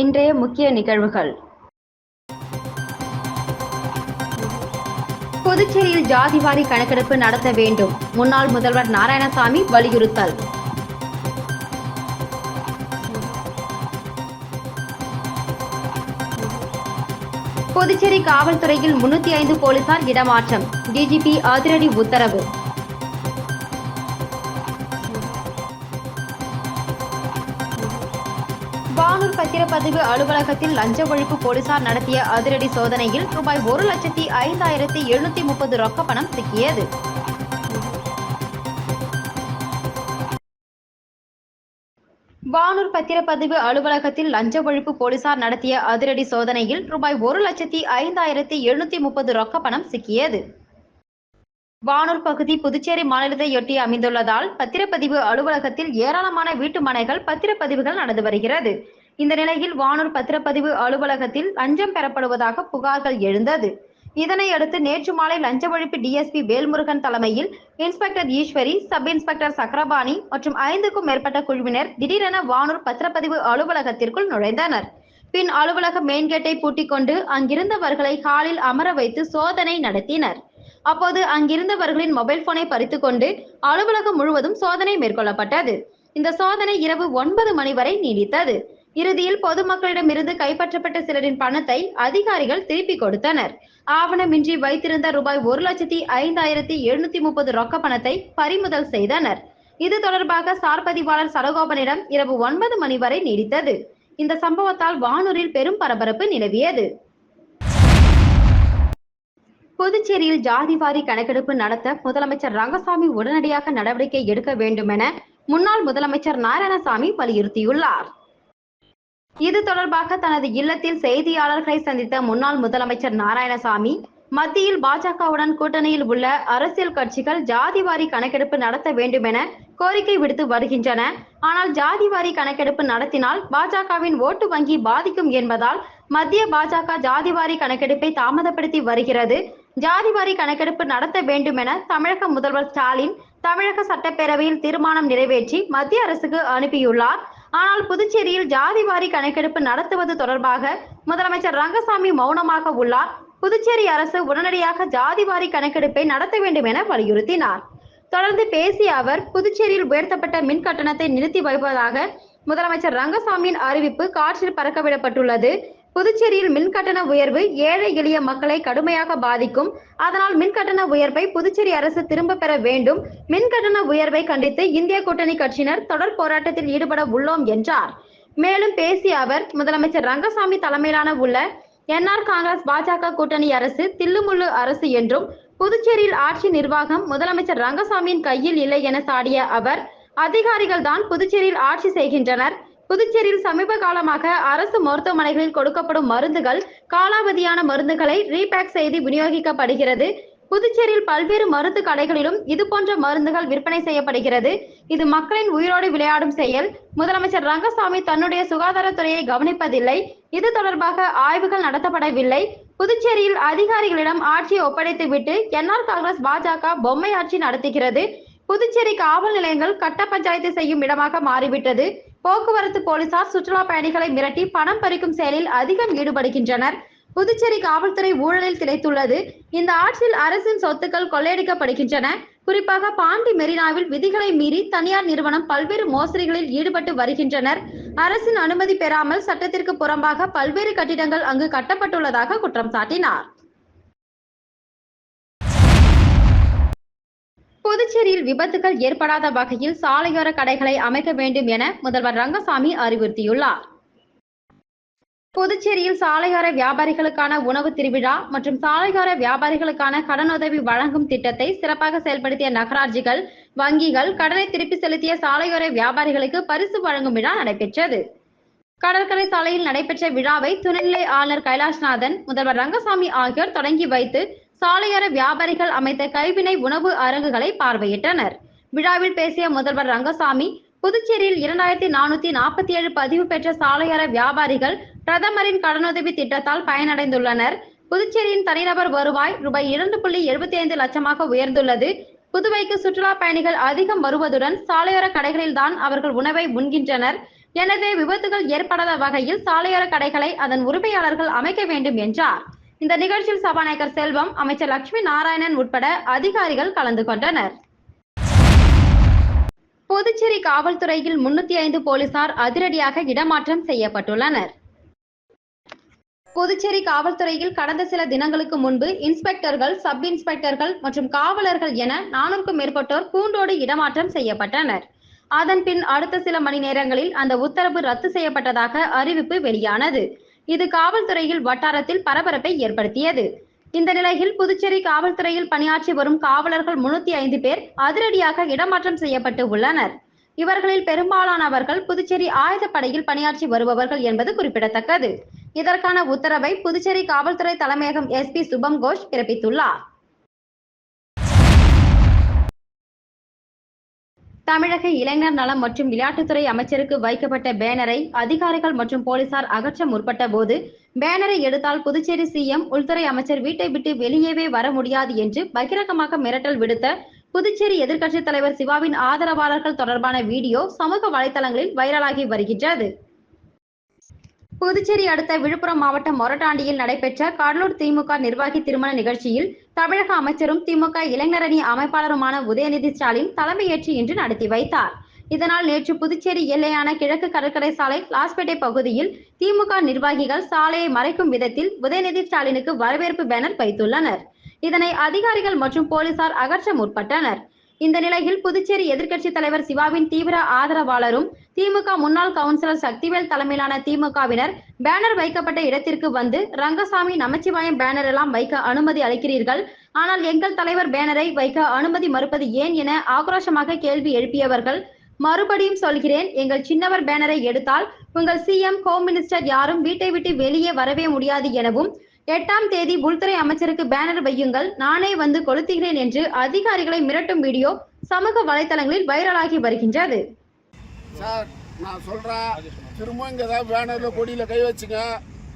இன்றைய முக்கிய நிகழ்வுகள். புதுச்சேரியில் ஜாதிவாரி கணக்கெடுப்பு நடத்த வேண்டும். முன்னாள் முதல்வர் நாராயணசாமி வலியுறுத்தல். புதுச்சேரி காவல்துறையில் முன்னூத்தி ஐந்து போலீசார் இடமாற்றம். டிஜிபி அதிரடி உத்தரவு. வானூர் பத்திரப்பதிவு அலுவலகத்தில் லஞ்ச ஒழிப்பு போலீசார் நடத்திய அதிரடி சோதனையில் ரூபாய் ஒரு லட்சத்தி ஐந்தாயிரத்தி எழுநூத்தி முப்பது ரொக்க பணம் சிக்கியது. வானூர் பத்திரப்பதிவு அலுவலகத்தில் லஞ்ச ஒழிப்பு போலீசார் நடத்திய அதிரடி சோதனையில் ரூபாய் ஒரு லட்சத்தி ஐந்தாயிரத்தி எழுநூத்தி முப்பது ரொக்க பணம் சிக்கியது. வானூர் பகுதி புதுச்சேரி மாநிலத்தையொட்டி அமைந்துள்ளதால் பத்திரப்பதிவு அலுவலகத்தில் ஏராளமான வீட்டு மனைகள் பத்திரப்பதிவுகள் நடந்து வருகிறது. இந்த நிலையில் வானூர் பத்திரப்பதிவு அலுவலகத்தில் லஞ்சம் பெறப்படுவதாக புகார்கள் எழுந்தது. இதனையடுத்து நேற்று மாலை லஞ்ச ஒழிப்பு டிஎஸ்பி வேல்முருகன் தலைமையில் inspector Eswari sub inspector Chakrapani மற்றும் ஐந்துக்கும் மேற்பட்ட குழுவினர் திடீரென வானூர் பத்திரப்பதிவு அலுவலகத்திற்குள் நுழைந்தனர். பின் அலுவலக மெயின்கேட்டை பூட்டிக் கொண்டு அங்கிருந்தவர்களை ஹாலில் அமர வைத்து சோதனை நடத்தினர். அப்போது அங்கிருந்தவர்களின் மொபைல் போனை பறித்து கொண்டு அலுவலகம் முழுவதும் சோதனை மேற்கொள்ளப்பட்டது. இந்த சோதனை இரவு ஒன்பது மணி வரை நீடித்தது. இறுதியில் பொதுமக்களிடமிருந்து கைப்பற்றப்பட்ட சிலரின் பணத்தை அதிகாரிகள் திருப்பி கொடுத்தனர். ஆவணமின்றி வைத்திருந்த ரூபாய் ஒரு லட்சத்தி ஐந்தாயிரத்தி எழுநூத்தி முப்பது ரொக்க பணத்தை பறிமுதல் செய்தனர். இது தொடர்பாக சார் பதிவாளர் சரகோபனிடம் இரவு ஒன்பது மணி வரை நீடித்தது. இந்த சம்பவத்தால் வானூரில் பெரும் பரபரப்பு நிலவியது. புதுச்சேரியில் ஜாதிவாரி கணக்கெடுப்பு நடத்த முதலமைச்சர் ரங்கசாமி உடனடியாக நடவடிக்கை எடுக்க வேண்டும் என முன்னாள் முதலமைச்சர் நாராயணசாமி வலியுறுத்தியுள்ளார். இது தொடர்பாக தனது இல்லத்தில் செய்தியாளர்களை சந்தித்த முன்னாள் முதலமைச்சர் நாராயணசாமி மத்தியில் பாஜகவுடன் கூட்டணியில் உள்ள அரசியல் கட்சிகள் ஜாதிவாரி கணக்கெடுப்பு நடத்த வேண்டும் என கோரிக்கை விடுத்து வருகின்றன. ஆனால் ஜாதிவாரி கணக்கெடுப்பு நடத்தினால் பாஜகவின் ஓட்டு வங்கி பாதிக்கும் என்பதால் மத்திய பாஜக ஜாதிவாரி கணக்கெடுப்பை தாமதப்படுத்தி வருகிறது. ஜாதிவாரி கணக்கெடுப்பு நடத்த வேண்டும் என தமிழக முதல்வர் ஸ்டாலின் தமிழக சட்டப்பேரவையில் தீர்மானம் நிறைவேற்றி மத்திய அரசுக்கு அனுப்பியுள்ளார். ஆனால் புதுச்சேரியில் ஜாதிவாரி கணக்கெடுப்பு நடத்துவது தொடர்பாக முதலமைச்சர் ரங்கசாமி மௌனமாக உள்ளார். புதுச்சேரி அரசு உடனடியாக ஜாதிவாரி கணக்கெடுப்பை நடத்த வேண்டும் என வலியுறுத்தினார். தொடர்ந்து பேசிய அவர் புதுச்சேரியில் உயர்த்தப்பட்ட மின் கட்டணத்தை நிறுத்தி வைப்பதாக முதலமைச்சர் ரங்கசாமியின் அறிவிப்பு காற்றில் பறக்கவிடப்பட்டுள்ளது. புதுச்சேரியில் மின் கட்டண உயர்வு ஏழை எளிய மக்களை கடுமையாக பாதிக்கும். அதனால் மின் கட்டண உயர்வை புதுச்சேரி அரசு திரும்ப பெற வேண்டும். மின் கட்டண உயர்வை கண்டித்து இந்திய கூட்டணி கட்சியினர் தொடர் போராட்டத்தில் ஈடுபட உள்ளோம் என்றார். மேலும் பேசிய அவர் முதலமைச்சர் ரங்கசாமி தலைமையிலான உள்ள என்ஆர் காங்கிரஸ் பாஜக கூட்டணி அரசு தில்லுமுள்ளு அரசு என்றும் புதுச்சேரியில் ஆட்சி நிர்வாகம் முதலமைச்சர் ரங்கசாமியின் கையில் இல்லை என சாடிய அவர் அதிகாரிகள் தான் புதுச்சேரியில் ஆட்சி செய்கின்றனர். புதுச்சேரியில் சமீப காலமாக அரசு மருத்துவமனைகளில் கொடுக்கப்படும் மருந்துகள் காலாவதியான மருந்துகளை ரீபேக் செய்து விநியோகிக்கப்படுகிறது. புதுச்சேரியில் பல்வேறு மருந்து கடைகளிலும் இது போன்ற மருந்துகள் விற்பனை செய்யப்படுகிறது. இது மக்களின் உயிரோடு விளையாடும் செயல். முதலமைச்சர் ரங்கசாமி தன்னுடைய சுகாதாரத்துறையை கவனிப்பதில்லை. இது தொடர்பாக ஆய்வுகள் நடத்தப்படவில்லை. புதுச்சேரியில் அதிகாரிகளிடம் ஆட்சியை ஒப்படைத்துவிட்டு என்ஆர் காங்கிரஸ் பாஜக பொம்மை ஆட்சி நடத்துகிறது. புதுச்சேரி காவல் நிலையங்கள் கட்ட பஞ்சாயத்து செய்யும் இடமாக மாறிவிட்டது. போக்குவரத்து போலீசார் சுற்றுலா பயணிகளை மிரட்டி பணம் பறிக்கும் செயலில் அதிகம் ஈடுபடுகின்றனர். புதுச்சேரி காவல்துறை ஊழலில் திளைத்துள்ளது. இந்த ஆட்சியில் அரசின் சொத்துக்கள் கொள்ளையடிக்கப்படுகின்றன. குறிப்பாக பாண்டி மெரினாவில் விதிகளை மீறி தனியார் நிறுவனம் பல்வேறு மோசடிகளில் ஈடுபட்டு வருகின்றனர். அரசின் அனுமதி பெறாமல் சட்டத்திற்கு புறம்பாக பல்வேறு கட்டிடங்கள் அங்கு கட்டப்பட்டுள்ளதாக குற்றம் சாட்டினார். புதுச்சேரியில் விபத்துகள் ஏற்படாத வகையில் சாலையோர கடைகளை அமைக்க வேண்டும் என முதல்வர் ரங்கசாமி அறிவுறுத்தியுள்ளார். புதுச்சேரியில் சாலையோர வியாபாரிகளுக்கான உணவு திருவிழா மற்றும் சாலையோர வியாபாரிகளுக்கான கடனுதவி வழங்கும் திட்டத்தை சிறப்பாக செயல்படுத்திய நகராட்சிகள் வங்கிகள் கடனை திருப்பி செலுத்திய சாலையோர வியாபாரிகளுக்கு பரிசு வழங்கும் விழா நடைபெற்றது. கடற்கரை சாலையில் நடைபெற்ற விழாவை துணைநிலை ஆளுநர் கைலாஷ்நாதன் முதல்வர் ரங்கசாமி ஆகியோர் தொடங்கி வைத்து சாலையோர வியாபாரிகள் அமைத்த கைவினை உணவு அரங்குகளை பார்வையிட்டனர். விழாவில் பேசிய முதல்வர் ரங்கசாமி புதுச்சேரியில் இரண்டாயிரத்தி நானூத்தி நாற்பத்தி ஏழு பதிவு பெற்ற சாலையோர வியாபாரிகள் பிரதமரின் கடனுதவி திட்டத்தால் பயனடைந்துள்ளனர். புதுச்சேரியின் தனிநபர் வருவாய் ரூபாய் இரண்டு புள்ளி எழுபத்தி ஐந்து லட்சமாக உயர்ந்துள்ளது. புதுவைக்கு சுற்றுலா பயணிகள் அதிகம் வருவதுடன் சாலையோர கடைகளில் தான் அவர்கள் உணவை உண்கின்றனர். எனவே விபத்துகள் ஏற்படாத வகையில் சாலையோர கடைகளை அதன் உரிமையாளர்கள் அமைக்க வேண்டும் என்றார். இந்த நிகழ்ச்சியில் சபாநாயகர் செல்வம் அமைச்சர் லட்சுமி நாராயணன் உட்பட அதிகாரிகள் கலந்து கொண்டனர். புதுச்சேரி காவல்துறையில் முன்னூத்தி ஐந்து போலீசார் அதிரடியாக இடமாற்றம் செய்யப்பட்டுள்ளனர். புதுச்சேரி காவல்துறையில் கடந்த சில தினங்களுக்கு முன்பு இன்ஸ்பெக்டர்கள் சப் இன்ஸ்பெக்டர்கள் மற்றும் காவலர்கள் என நானூறுக்கும் மேற்பட்டோர் கூண்டோடு இடமாற்றம் செய்யப்பட்டனர். அதன் பின் அடுத்த சில மணி நேரங்களில் அந்த உத்தரவு ரத்து செய்யப்பட்டதாக அறிவிப்பு வெளியானது. இது காவல்துறையில் வட்டாரத்தில் பரபரப்பை ஏற்படுத்தியது. இந்த நிலையில் புதுச்சேரி காவல்துறையில் பணியாற்றி வரும் காவலர்கள் முன்னூத்தி ஐந்து பேர் அதிரடியாக இடமாற்றம் செய்யப்பட்டு உள்ளனர். இவர்களில் பெரும்பாலானவர்கள் புதுச்சேரி ஆயுதப்படையில் பணியாற்றி வருபவர்கள் என்பது குறிப்பிடத்தக்கது. இதற்கான உத்தரவை புதுச்சேரி காவல்துறை தலைமையகம் எஸ்பி சுபம் கோஷ் பிறப்பித்துள்ளார். தமிழக இளைஞர் நலம் மற்றும் விளையாட்டுத்துறை அமைச்சருக்கு வைக்கப்பட்ட பேனரை அதிகாரிகள் மற்றும் போலீசார் அகற்ற முற்பட்ட போது பேனரை எடுத்தால் புதுச்சேரி சிஎம் உள்துறை அமைச்சர் வீட்டை விட்டு வெளியேவே வர முடியாது என்று பகிரங்கமாக மிரட்டல் விடுத்த புதுச்சேரி எதிர்க்கட்சித் தலைவர் சிவாவின் ஆதரவாளர்கள் தொடர்பான வீடியோ சமூக வலைதளங்களில் வைரலாகி வருகின்றது. புதுச்சேரி அடுத்த விழுப்புரம் மாவட்டம் மொரட்டாண்டியில் நடைபெற்ற கடலூர் திமுக நிர்வாகி திருமண நிகழ்ச்சியில் தமிழக அமைச்சரும் திமுக இளைஞரணி அமைப்பாளருமான உதயநிதி ஸ்டாலின் தலைமையேற்று இன்று நடத்தி வைத்தார். இதனால் நேற்று புதுச்சேரி எல்லையான கிழக்கு கடற்கரை சாலை லாஸ்பேட்டை பகுதியில் திமுக நிர்வாகிகள் சாலையை மறைக்கும் விதத்தில் உதயநிதி ஸ்டாலினுக்கு வரவேற்பு பேனர் வைத்துள்ளனர். இதனை அதிகாரிகள் மற்றும் போலீசார் அகற்ற முற்பட்டனர். இந்த நிலையில் புதுச்சேரி எதிர்க்கட்சி தலைவர் சிவாவின் தீவிர ஆதரவாளரும் திமுக முன்னாள் கவுன்சிலர் சக்திவேல் தலைமையிலான திமுகவினர் பேனர் வைக்கப்பட்ட இடத்திற்கு வந்து ரங்கசாமி நமச்சிவாயம் பேனர் எல்லாம் வைக்க அனுமதி அளிக்கிறீர்கள். ஆனால் எங்கள் தலைவர் பேனரை வைக்க அனுமதி மறுப்பது ஏன் என ஆக்ரோஷமாக கேள்வி எழுப்பியவர்கள் மறுபடியும் சொல்கிறேன் எங்கள் சின்னவர் பேனரை எடுத்தால் உங்கள் சிஎம் ஹோம் மினிஸ்டர் யாரும் வீட்டை விட்டு வெளியே வரவே முடியாது எனவும் எட்டாம் தேதி உள்துறை அமைச்சருக்கு பேனர் வையுங்கள். நானே வந்து கொளுத்துகிறேன் என்று அதிகாரிகளை மிரட்டும் வீடியோ சமூக வலைதளங்களில் வைரலாகி வருகின்றது. சார் நான் சொல்கிறேன் திரும்ப இங்கே ஏதாவது பேனரில் கொடியில் கை வச்சுங்க.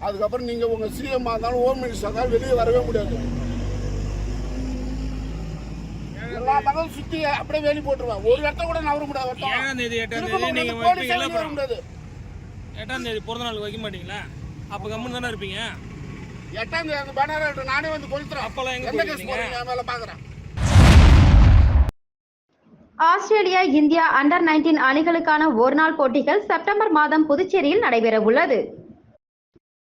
அதுக்கப்புறம் நீங்கள் உங்கள் சிஎம் இருந்தாலும் ஹோம் மினிஸ்டர் இருந்தாலும் வெளியே வரவே முடியாது. எல்லா சுற்றி அப்படியே வேலி போட்டுருவேன். ஒரு இடத்த கூட நவர முடியாது. ஏழாம் தேதி எட்டாம் தேதி? நீங்க வர முடியாது. எட்டாம் தேதி பிறந்த நாள் வைக்க மாட்டீங்களா? அப்ப கம்முன்னு தானே இருப்பீங்க? எட்டாம் தேதி அந்த பேனரை நானே வந்து கொளுத்துறேன். அப்பெல்லாம் எங்க கேஸ் மேலே ஆஸ்திரேலியா இந்தியா அண்டர் 19 அணிகளுக்கான ஒருநாள் போட்டிகள் செப்டம்பர் மாதம் புதுச்சேரியில் நடைபெற உள்ளது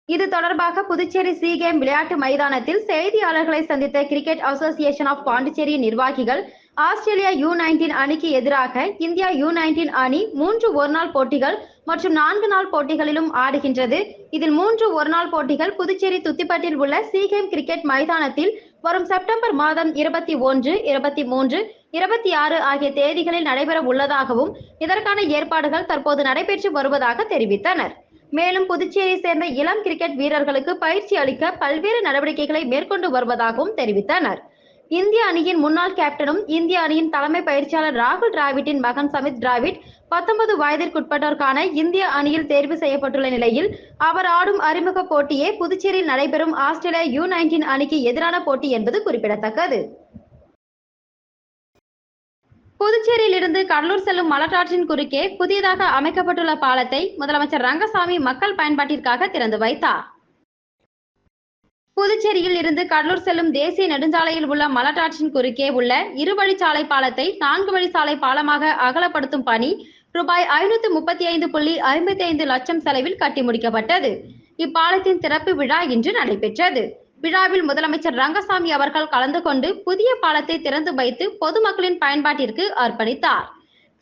இது தொடர்பாக புதுச்சேரி சி கேம் விளையாட்டு மைதானத்தில் செய்தியாளர்களை சந்தித்த கிரிக்கெட் அசோசியேஷன் ஆஃப் பாண்டிச்சேரி நிர்வாகிகள் ஆஸ்திரேலியா யூ நைன்டீன் அணிக்கு எதிராக இந்தியா யூ நைன்டீன் அணி மூன்று ஒருநாள் போட்டிகள் மற்றும் நான்கு நாள் போட்டிகளிலும் ஆடுகின்றது. இதில் மூன்று ஒருநாள் போட்டிகள் புதுச்சேரி துத்திப்பட்டில் உள்ள சிகேம் கிரிக்கெட் மைதானத்தில் வரும் செப்டம்பர் மாதம் இருபத்தி ஒன்று இருபத்தி மூன்று இருபத்தி ஆறு ஆகிய தேதிகளில் நடைபெற உள்ளதாகவும் இதற்கான ஏற்பாடுகள் தற்போது நடைபெற்று வருவதாக தெரிவித்தனர். மேலும் புதுச்சேரியை சேர்ந்த இளம் கிரிக்கெட் வீரர்களுக்கு பயிற்சி அளிக்க பல்வேறு நடவடிக்கைகளை மேற்கொண்டு வருவதாகவும் தெரிவித்தனர். இந்திய அணியின் முன்னாள் கேப்டனும் இந்திய அணியின் தலைமை பயிற்சியாளர் ராகுல் டிராவிட்டின் மகன் சமித் டிராவிட் பத்தொன்பது வயதிற்குட்பட்டோருக்கான இந்திய அணியில் தேர்வு செய்யப்பட்டுள்ள நிலையில் அவர் ஆடும் அறிமுக போட்டியே புதுச்சேரியில் நடைபெறும் ஆஸ்திரேலியா யூ நைன்டீன் அணிக்கு எதிரான போட்டி என்பது குறிப்பிடத்தக்கது. புதுச்சேரியிலிருந்து கடலூர் செல்லும் மலட்டாற்றின் குறுக்கே புதியதாக அமைக்கப்பட்டுள்ள பாலத்தை முதலமைச்சர் ரங்கசாமி மக்கள் பயன்பாட்டிற்காக திறந்து வைத்தார். புதுச்சேரியில் இருந்து கடலூர் செல்லும் தேசிய நெடுஞ்சாலையில் உள்ள மலட்டாற்றின் குறுக்கே உள்ள இருவழிச்சாலை பாலத்தை நான்கு வழிச்சாலை பாலமாக அகலப்படுத்தும் பணி ரூபாய் ஐநூத்தி முப்பத்தி ஐந்து புள்ளி ஐம்பத்தி ஐந்து லட்சம் செலவில் கட்டி முடிக்கப்பட்டது. இப்பாலத்தின் திறப்பு விழா இன்று நடைபெற்றது. விழாவில் முதலமைச்சர் ரங்கசாமி அவர்கள் கலந்து கொண்டு புதிய பாலத்தை திறந்து வைத்து பொதுமக்களின் பயன்பாட்டிற்கு அர்ப்பணித்தார்.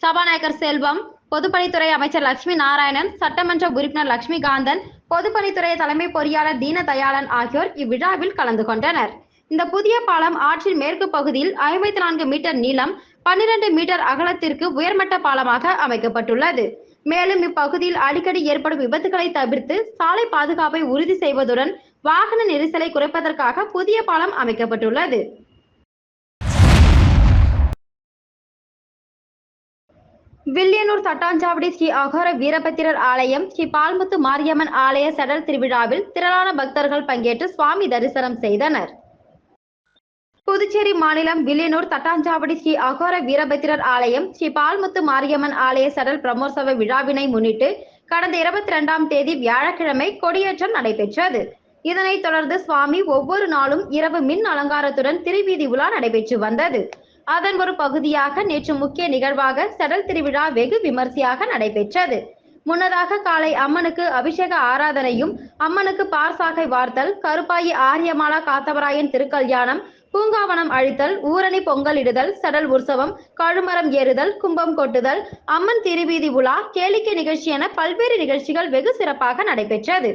சபாநாயகர் செல்வம் பொதுப்பணித்துறை அமைச்சர் லட்சுமி நாராயணன் சட்டமன்ற உறுப்பினர் லட்சுமிகாந்தன் பொதுப்பணித்துறை தலைமை பொறியாளர் தீன தயாளன் ஆகியோர் இவ்விழாவில் கலந்து கொண்டனர். இந்த புதிய பாலம் ஆற்றின் மேற்கு பகுதியில் ஐம்பத்தி நான்கு மீட்டர் நீளம் பன்னிரண்டு மீட்டர் அகலத்திற்கு உயர்மட்ட பாலமாக அமைக்கப்பட்டுள்ளது. மேலும் இப்பகுதியில் அடிக்கடி ஏற்படும் விபத்துகளை தவிர்த்து சாலை பாதுகாப்பை உறுதி செய்வதுடன் வாகன நெரிசலை குறைப்பதற்காக புதிய பாலம் அமைக்கப்பட்டுள்ளது. வில்லியனூர் தட்டாஞ்சாவடி ஸ்ரீ அகோர வீரபத்திரர் ஆலயம் ஸ்ரீ பால்முத்து மாரியம்மன் ஆலய சடல் திருவிழாவில் திரளான பக்தர்கள் பங்கேற்று சுவாமி தரிசனம் செய்தனர். புதுச்சேரி மாநிலம் வில்லியனூர் தட்டாஞ்சாவடி ஸ்ரீ அகோர வீரபத்திரர் ஆலயம் ஸ்ரீ பால்முத்து மாரியம்மன் ஆலய சடல் பிரமோற்சவ விழாவினை முன்னிட்டு கடந்த இருபத்தி இரண்டாம் தேதி வியாழக்கிழமை கொடியேற்றம் நடைபெற்றது. இதனைத் தொடர்ந்து சுவாமி ஒவ்வொரு நாளும் இரவு மின் அலங்காரத்துடன் திருவீதி உலா நடைபெற்று வந்தது. அதன் ஒரு பகுதியாக நேற்று முக்கிய நிகழ்வாக செடல் திருவிழா வெகு விமர்சையாக நடைபெற்றது. முன்னதாக காலை அம்மனுக்கு அபிஷேக ஆராதனையும் அம்மனுக்கு பார்சாகை வார்த்தல் கருப்பாயி ஆரியமாலா காத்தவராயன் திருக்கல்யாணம் பூங்காவனம் அழித்தல் ஊரணி பொங்கலிடுதல் சடல் உற்சவம் கழுமரம் ஏறுதல் கும்பம் கொட்டுதல் அம்மன் திருவீதி உலா கேளிக்கை நிகழ்ச்சி என பல்வேறு நிகழ்ச்சிகள் வெகு சிறப்பாக நடைபெற்றது.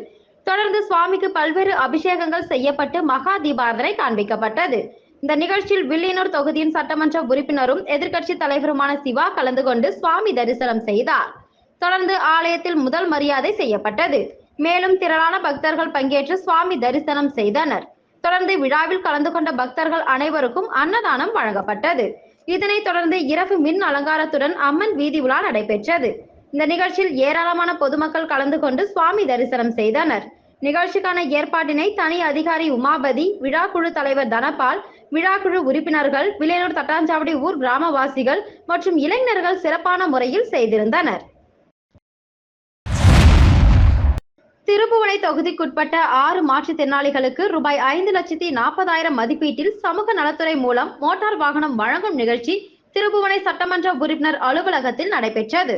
தொடர்ந்து சுவாமிக்கு பல்வேறு அபிஷேகங்கள் செய்யப்பட்டு மகா தீபாரதனை காண்பிக்கப்பட்டது. இந்த நிகழ்ச்சியில் வில்லியனூர் தொகுதியின் சட்டமன்ற உறுப்பினரும் எதிர்க்கட்சி தலைவருமான சிவா கலந்து கொண்டு சுவாமி தரிசனம் செய்தார். தொடர்ந்து ஆலயத்தில் முதல் மரியாதை செய்யப்பட்டது. மேலும் திரளான பக்தர்கள் பங்கேற்று சுவாமி தரிசனம் செய்தனர். தொடர்ந்து விழாவில் கலந்து கொண்ட பக்தர்கள் அனைவருக்கும் அன்னதானம் வழங்கப்பட்டது. இதனைத் தொடர்ந்து இரவு மின் அலங்காரத்துடன் அம்மன் வீதி உலா நடைபெற்றது. இந்த நிகழ்ச்சியில் ஏராளமான பொதுமக்கள் கலந்து கொண்டு சுவாமி தரிசனம் செய்தனர். நிகழ்ச்சிக்கான ஏற்பாட்டினை தனி அதிகாரி உமாபதி விழா குழு தலைவர் தனபால் விழாக்குழு உறுப்பினர்கள் விலையூர் தட்டாஞ்சாவடி ஊர் கிராமவாசிகள் மற்றும் இளைஞர்கள் சிறப்பான முறையில் செய்திருந்தனர். திருப்புவனை தொகுதிக்குட்பட்ட ஆறு மாற்றுத்திறனாளிகளுக்கு ரூபாய் ஐந்து லட்சத்தி நாற்பதாயிரம் மதிப்பீட்டில் சமூக நலத்துறை மூலம் மோட்டார் வாகனம் வழங்கும் நிகழ்ச்சி திருப்புவனை சட்டமன்ற உறுப்பினர் அலுவலகத்தில் நடைபெற்றது.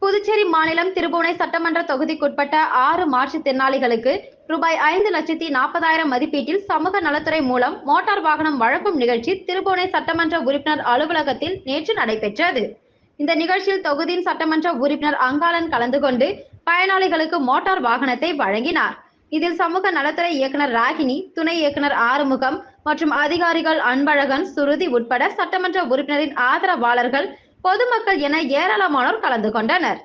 புதுச்சேரி மாநிலம் திருப்புவனை சட்டமன்ற தொகுதிக்குட்பட்ட ஆறு மாற்றுத்திறனாளிகளுக்கு ரூபாய் ஐந்து லட்சத்தி நாற்பதாயிரம் மதிப்பீட்டில் சமூக நலத்துறை மூலம் மோட்டார் வாகனம் வழங்கும் நிகழ்ச்சி திருபுவனை சட்டமன்ற உறுப்பினர் அலுவலகத்தில் நேற்று நடைபெற்றது. இந்த நிகழ்ச்சியில் தொகுதியின் சட்டமன்ற உறுப்பினர் அங்காளன் கலந்து கொண்டு பயனாளிகளுக்கு மோட்டார் வாகனத்தை வழங்கினார். இதில் சமூக நலத்துறை இயக்குனர் ராகினி துணை இயக்குனர் ஆறுமுகம் மற்றும் அதிகாரிகள் அன்பழகன் சுருதி உட்பட சட்டமன்ற உறுப்பினரின் ஆதரவாளர்கள் பொதுமக்கள் என ஏராளமானோர் கலந்து கொண்டனர்.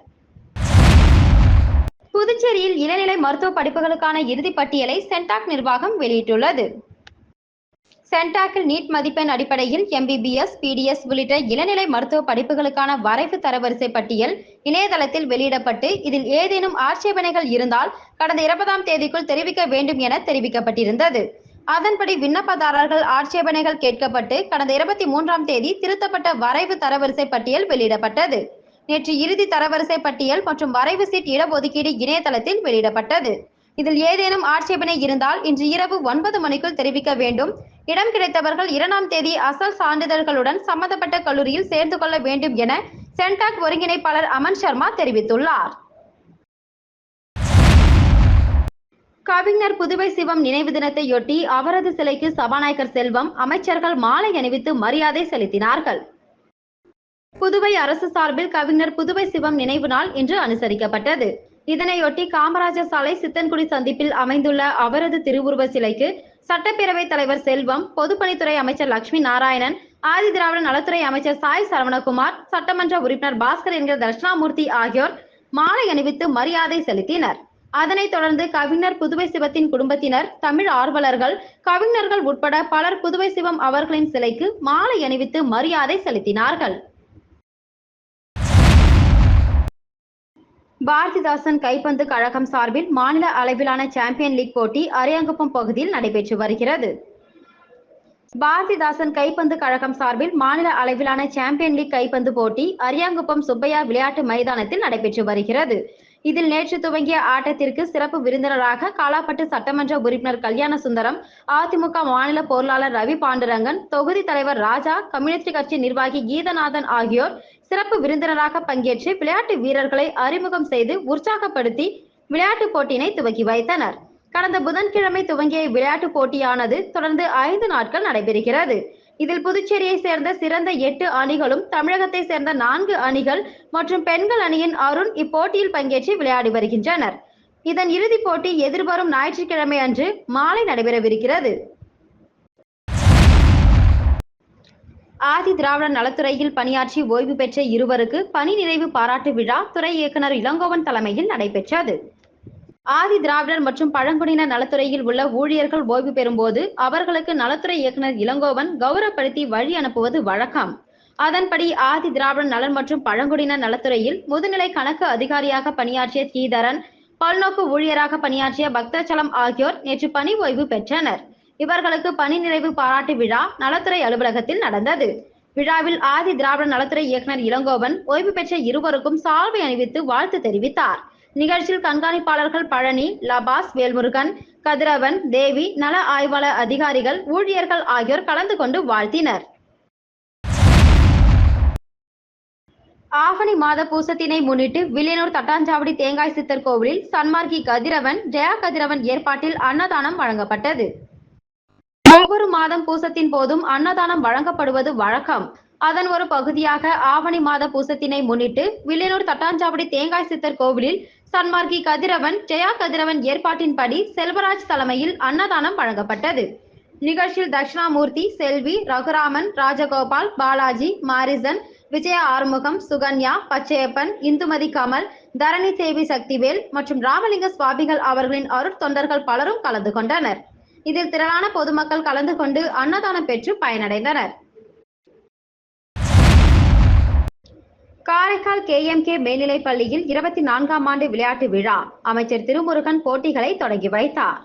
புதுச்சேரியில் இளநிலை மருத்துவ படிப்புகளுக்கான இறுதி பட்டியலை சென்டாக் நிர்வாகம் வெளியிட்டுள்ளது. சென்டாக்கில் நீட் மதிப்பெண் அடிப்படையில் எம்பிபிஎஸ் பிடிஎஸ் உள்ளிட்ட இளநிலை மருத்துவ படிப்புகளுக்கான வரைவு தரவரிசை பட்டியல் இணையதளத்தில் வெளியிடப்பட்டு இதில் ஏதேனும் ஆட்சேபனைகள் இருந்தால் கடந்த இருபதாம் தேதிக்குள் தெரிவிக்க வேண்டும் என தெரிவிக்கப்பட்டிருந்தது. அதன்படி விண்ணப்பதாரர்கள் ஆட்சேபனைகள் கேட்கப்பட்டு கடந்த இருபத்தி மூன்றாம் தேதி திருத்தப்பட்ட வரைவு தரவரிசை பட்டியல் வெளியிடப்பட்டது. நேற்று இறுதி தரவரிசை பட்டியல் மற்றும் வரைவு சீட் இடஒதுக்கீடு இணையதளத்தில் வெளியிடப்பட்டது. இதில் ஏதேனும் ஆட்சேபனை இருந்தால் இன்று இரவு ஒன்பது மணிக்குள் தெரிவிக்க வேண்டும். இடம் கிடைத்தவர்கள் இரண்டாம் தேதி அசல் சான்றிதழ்களுடன் சம்பந்தப்பட்ட கல்லூரியில் சேர்ந்து கொள்ள வேண்டும் என சென்டாக் ஒருங்கிணைப்பாளர் அமன் சர்மா தெரிவித்துள்ளார். கவிஞர் புதுவை சிவம் நினைவு தினத்தையொட்டி அவரது சிலைக்கு சபாநாயகர் செல்வம் அமைச்சர்கள் மாலை அணிவித்து மரியாதை செலுத்தினார்கள். புதுவை அரசு சார்பில் கவிஞர் புதுவை சிவம் நினைவு நாள் இன்று அனுசரிக்கப்பட்டது. இதனையொட்டி காமராஜர் சாலை சித்தன்குடி சந்திப்பில் அமைந்துள்ள அவரது திருவுருவ சிலைக்கு சட்டப்பேரவைத் தலைவர் செல்வம் பொதுப்பணித்துறை அமைச்சர் லட்சுமி நாராயணன் ஆதி திராவிட நலத்துறை அமைச்சர் சாய் சரவணகுமார் சட்டமன்ற உறுப்பினர் பாஸ்கர் என்கிற தர்ஷனாமூர்த்தி ஆகியோர் மாலை அணிவித்து மரியாதை செலுத்தினர். அதனைத் தொடர்ந்து கவிஞர் புதுவை சிவத்தின் குடும்பத்தினர் தமிழ் ஆர்வலர்கள் கவிஞர்கள் உட்பட பலர் புதுவை சிவம் அவர்களின் சிலைக்கு மாலை அணிவித்து மரியாதை செலுத்தினார்கள். பாரதிதாசன் கைப்பந்து கழகம் சார்பில் மாநில அளவிலான சாம்பியன் லீக் போட்டி அரியங்குப்பம் பகுதியில் நடைபெற்று வருகிறது. பாரதிதாசன் கைப்பந்து கழகம் சார்பில் மாநில அளவிலான சாம்பியன் லீக் கைப்பந்து போட்டி அரியாங்குப்பம் சுப்பையா விளையாட்டு மைதானத்தில் நடைபெற்று வருகிறது. இதில் நேற்று துவங்கிய ஆட்டத்திற்கு சிறப்பு விருந்தினராக காலாப்பட்டு சட்டமன்ற உறுப்பினர் கல்யாண சுந்தரம் அதிமுக மாநில பொருளாளர் ரவி பாண்டுரங்கன் தொகுதி தலைவர் ராஜா கம்யூனிஸ்ட் கட்சி நிர்வாகி கீதநாதன் ஆகியோர் சிறப்பு விருந்தினராக பங்கேற்று விளையாட்டு வீரர்களை அறிமுகம் செய்து உற்சாகப்படுத்தி விளையாட்டுப் போட்டியினை துவக்கி வைத்தனர். கடந்த புதன்கிழமை துவங்கிய விளையாட்டுப் போட்டியானது தொடர்ந்து ஐந்து நாட்கள் நடைபெறுகிறது. இதில் புதுச்சேரியை சேர்ந்த சிறந்த எட்டு அணிகளும் தமிழகத்தை சேர்ந்த நான்கு அணிகள் மற்றும் பெண்கள் அணியின் அருண் இப்போட்டியில் பங்கேற்று விளையாடி வருகின்றனர். இதன் இறுதிப் போட்டி எதிர்வரும் ஞாயிற்றுக்கிழமை அன்று மாலை நடைபெறவிருக்கிறது. ஆதி திராவிட நலத்துறையில் பணியாற்றி ஓய்வு பெற்ற இருவருக்கு பணி நிறைவு பாராட்டு விழா துறை இயக்குனர் இளங்கோவன் தலைமையில் நடைபெற்றது. ஆதி திராவிடர் மற்றும் பழங்குடியினர் நலத்துறையில் உள்ள ஊழியர்கள் ஓய்வு பெறும்போது அவர்களுக்கு நலத்துறை இயக்குனர் இளங்கோவன் கௌரவப்படுத்தி வழி அனுப்புவது வழக்கம். அதன்படி ஆதி திராவிட நலன் மற்றும் பழங்குடியினர் நலத்துறையில் முதுநிலை கணக்கு அதிகாரியாக பணியாற்றிய ஸ்ரீதரன் பல்நோக்கு ஊழியராக பணியாற்றிய பக்தச்சலம் ஆகியோர் நேற்று பணி ஓய்வு பெற்றனர். இவர்களுக்கு பணி நிறைவு பாராட்டு விழா நலத்துறை அலுவலகத்தில் நடந்தது. விழாவில் ஆதி திராவிட நலத்துறை இயக்குனர் இளங்கோவன் ஓய்வு பெற்ற இருவருக்கும் சால்வை அணிவித்து வாழ்த்து தெரிவித்தார். நிகழ்ச்சியில் கண்காணிப்பாளர்கள் பழனி லபாஸ் வேல்முருகன் கதிரவன் தேவி நல ஆய்வாளர் அதிகாரிகள் ஊழியர்கள் ஆகியோர் கலந்து கொண்டு வாழ்த்தினர். ஆவணி மாத பூசத்தினை முன்னிட்டு வில்லியனூர் தட்டாஞ்சாவடி தேங்காய் சித்தர் கோவிலில் சன்மார்க்கி கதிரவன் ஜெயா கதிரவன் ஏற்பாட்டில் அன்னதானம் வழங்கப்பட்டது. ஒவ்வொரு மாதம் பூசத்தின் போதும் அன்னதானம் வழங்கப்படுவது வழக்கம். அதன் ஒரு பகுதியாக ஆவணி மாத பூசத்தினை முன்னிட்டு வில்லியனூர் தட்டாஞ்சாவடி தேங்காய் சித்தர் கோவிலில் சன்மார்க்கி கதிரவன் ஜெயா கதிரவன் ஏற்பாட்டின்படி செல்வராஜ் தலைமையில் அன்னதானம் வழங்கப்பட்டது. நிகழ்ச்சியில் தட்சிணாமூர்த்தி செல்வி ரகுராமன் ராஜகோபால் பாலாஜி மாரிசன் விஜய ஆறுமுகம் சுகன்யா பச்சையப்பன் இந்துமதி கமல் தரணி தேவி சக்திவேல் மற்றும் ராமலிங்க சுவாமிகள் அவர்களின் அருட்தொண்டர்கள் பலரும் கலந்து கொண்டனர். இதில் திரளான பொதுமக்கள் கலந்து கொண்டு அன்னதானம் பெற்று பயனடைந்தனர். காரைக்கால் கேஎம்கே மேல்நிலைப் பள்ளியில் இருபத்தி நான்காம் ஆண்டு விளையாட்டு விழா. அமைச்சர் திருமுருகன் போட்டிகளை தொடங்கி வைத்தார்.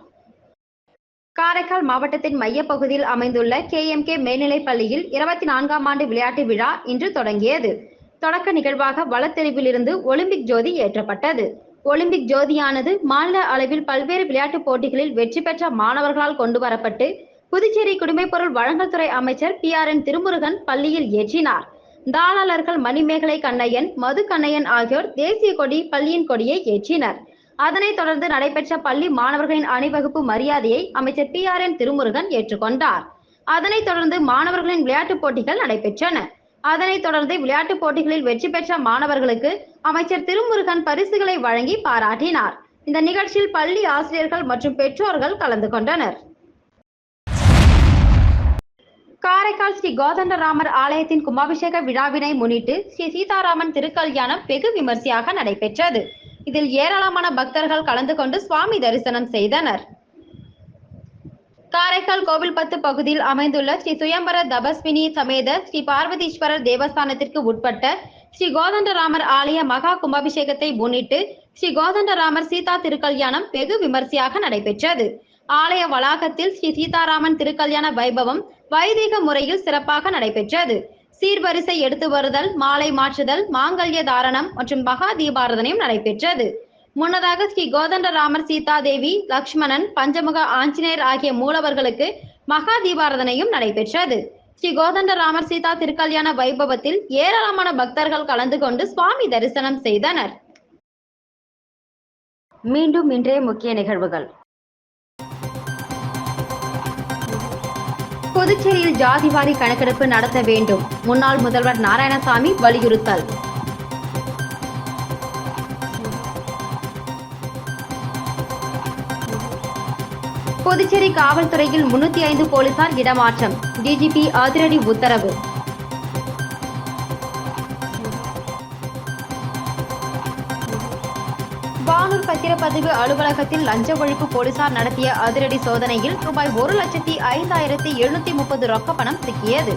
காரைக்கால் மாவட்டத்தின் மையப்பகுதியில் அமைந்துள்ள கேஎம்கே மேல்நிலைப் பள்ளியில் இருபத்தி நான்காம் ஆண்டு விளையாட்டு விழா இன்று தொடங்கியது. தொடக்க நிகழ்வாக வளத்தெருவிலிருந்து ஒலிம்பிக் ஜோதி ஏற்றப்பட்டது. ஒலிம்பிக் ஜோதியானது மாநில அளவில் பல்வேறு விளையாட்டுப் போட்டிகளில் வெற்றி பெற்ற மாணவர்களால் கொண்டு வரப்பட்டு புதுச்சேரி குடிமைப்பொருள் வழங்கல் துறை அமைச்சர் பி ஆர் என் திருமுருகன் பள்ளியில் ஏற்றினார். தாளாளர்கள் மணிமேகலை கண்ணையன் மது கண்ணையன் ஆகியோர் தேசிய கொடி பள்ளியின் கொடியை ஏற்றினர். அதனைத் தொடர்ந்து நடைபெற்ற பள்ளி மாணவர்களின் அணிவகுப்பு மரியாதையை அமைச்சர் பி ஆர் என் திருமுருகன் ஏற்றுக்கொண்டார். அதனைத் தொடர்ந்து மாணவர்களின் விளையாட்டுப் போட்டிகள் நடைபெற்றன. அதனைத் தொடர்ந்து விளையாட்டுப் போட்டிகளில் வெற்றி பெற்ற மாணவர்களுக்கு அமைச்சர் திருமுருகன் பரிசுகளை வழங்கி பாராட்டினார். இந்த நிகழ்ச்சியில் பள்ளி ஆசிரியர்கள் மற்றும் பெற்றோர்கள் கலந்து கொண்டனர். காரைக்கால் ஸ்ரீ கோதண்டராமர் ஆலயத்தின் கும்பாபிஷேக விழாவினை முன்னிட்டு ஸ்ரீ சீதாராமன் திருக்கல்யாணம் வெகு விமர்சையாக நடைபெற்றது. இதில் ஏராளமான பக்தர்கள் கலந்து கொண்டு சுவாமி தரிசனம் செய்தனர். காரைக்கால் கோவில்பத்து பகுதியில் அமைந்துள்ள ஸ்ரீ சுயம்பர தபஸ்வினி சமேத ஸ்ரீ பார்வதீஸ்வரர் தேவஸ்தானத்திற்கு உட்பட்ட ஸ்ரீ கோதண்டராமர் ஆலய மகா கும்பாபிஷேகத்தை முன்னிட்டு ஸ்ரீ கோதண்டராமர் சீதா திருக்கல்யாணம் வெகு விமர்சையாக நடைபெற்றது. ஆலய வளாகத்தில் ஸ்ரீ சீதாராமன் திருக்கல்யாண வைபவம் வைதிக முறையில் சிறப்பாக நடைபெற்றது. சீர்வரிசை எடுத்து வருதல் மாலை மாற்றுதல் மாங்கல்ய தாரணம் மற்றும் மகா தீபாரதனையும் நடைபெற்றது. முன்னதாக ஸ்ரீ கோதண்டராமர் சீதாதேவி லக்ஷ்மணன் பஞ்சமுக ஆஞ்சநேயர் ஆகிய மூலவர்களுக்கு மகா தீபாரதனையும் நடைபெற்றது. ஸ்ரீ கோதண்டராமர் சீதா திருக்கல்யாண வைபவத்தில் ஏராளமான பக்தர்கள் கலந்து கொண்டு சுவாமி தரிசனம் செய்தனர். மீண்டும் இன்றைய முக்கிய நிகழ்வுகள். புதுச்சேரியில் ஜாதிவாரி கணக்கெடுப்பு நடத்த வேண்டும். முன்னாள் முதல்வர் நாராயணசாமி வலியுறுத்தல். புதுச்சேரி காவல்துறையில் முன்னூத்தி ஐந்து போலீசார் இடமாற்றம். டிஜிபி அதிரடி உத்தரவு. வானூர் பத்திரப்பதிவு அலுவலகத்தில் லஞ்ச ஒழிப்பு போலீசார் நடத்திய அதிரடி சோதனையில் ரூபாய் ஒரு லட்சத்தி ஐந்தாயிரத்தி எழுநூத்தி முப்பது ரொக்க பணம் சிக்கியது.